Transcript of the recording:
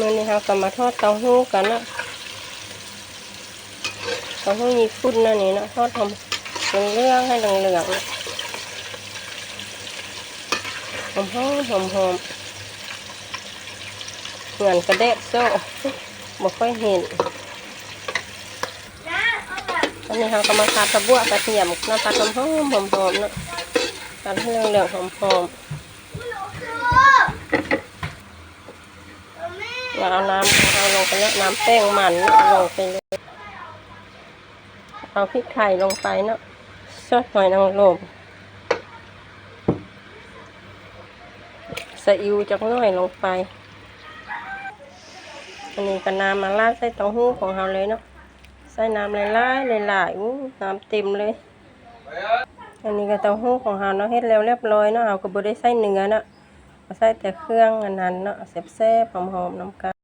มื่อนี้เราก็มาทอดเต้าหู้กันนะเต้าหู้มีพุ่นนะนี่นะทอดทำเป็นเรื่องให้เหลืองๆหอมหอมหอมหอมเหมือนกระเด็ดโซ่บ่ค่อยเห็นอันนี้เราก็มาทาตะบัวกระเทียมน้ำปลาหอมหอมหอมหอมๆเนาะตัดให้เหลืองๆหอมหอม เราเอาน้ำเอาลงไปแล้วน้ำแป้งมันเนาะลงไปเลย เอาพริกไทยลงไปเนาะซอสหอยนางรมส่อิวจักหน่อยลงไป อันนี้ก็น้ำมาลาดใส่เต้าหู้ของเราเลยเนาะ ใส่น้ำหลายๆหลายๆอู้น้ำเต็มเลย อันนี้ก็เต้าหู้ของเราเนาะเฮ็ดแล้วเรียบร้อยเนาะเราก็บ่ได้ใส่เนื้อเนาะ ใส่แต่เครื่องอันนั้นเนาะแซ่บๆหอมๆน้ำกัน